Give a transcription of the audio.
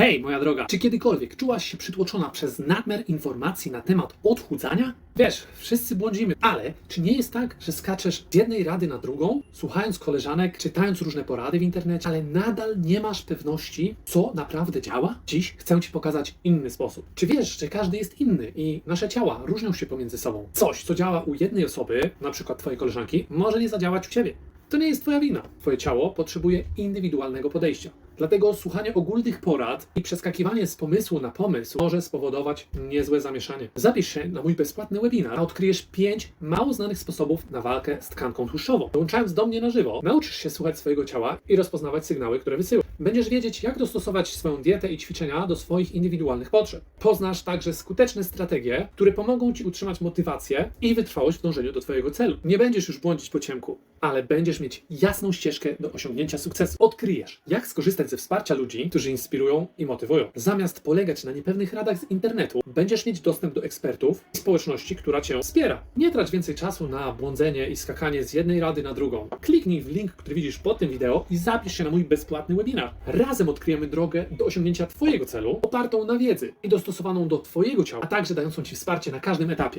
Hej, moja droga, czy kiedykolwiek czułaś się przytłoczona przez nadmiar informacji na temat odchudzania? Wiesz, wszyscy błądzimy, ale czy nie jest tak, że skaczesz z jednej rady na drugą, słuchając koleżanek, czytając różne porady w internecie, ale nadal nie masz pewności, co naprawdę działa? Dziś chcę Ci pokazać inny sposób. Czy wiesz, że każdy jest inny i nasze ciała różnią się pomiędzy sobą? Coś, co działa u jednej osoby, na przykład Twojej koleżanki, może nie zadziałać u Ciebie. To nie jest Twoja wina. Twoje ciało potrzebuje indywidualnego podejścia. Dlatego słuchanie ogólnych porad i przeskakiwanie z pomysłu na pomysł może spowodować niezłe zamieszanie. Zapisz się na mój bezpłatny webinar, a odkryjesz 5 mało znanych sposobów na walkę z tkanką tłuszczową. Dołączając do mnie na żywo, nauczysz się słuchać swojego ciała i rozpoznawać sygnały, które wysyła. Będziesz wiedzieć, jak dostosować swoją dietę i ćwiczenia do swoich indywidualnych potrzeb. Poznasz także skuteczne strategie, które pomogą Ci utrzymać motywację i wytrwałość w dążeniu do Twojego celu. Nie będziesz już błądzić po ciemku, ale będziesz mieć jasną ścieżkę do osiągnięcia sukcesu. Odkryjesz, jak skorzystać ze wsparcia ludzi, którzy inspirują i motywują. Zamiast polegać na niepewnych radach z internetu, będziesz mieć dostęp do ekspertów i społeczności, która Cię wspiera. Nie trać więcej czasu na błądzenie i skakanie z jednej rady na drugą. Kliknij w link, który widzisz pod tym wideo i zapisz się na mój bezpłatny webinar. Razem odkryjemy drogę do osiągnięcia Twojego celu, opartą na wiedzy i dostosowaną do Twojego ciała, a także dającą Ci wsparcie na każdym etapie.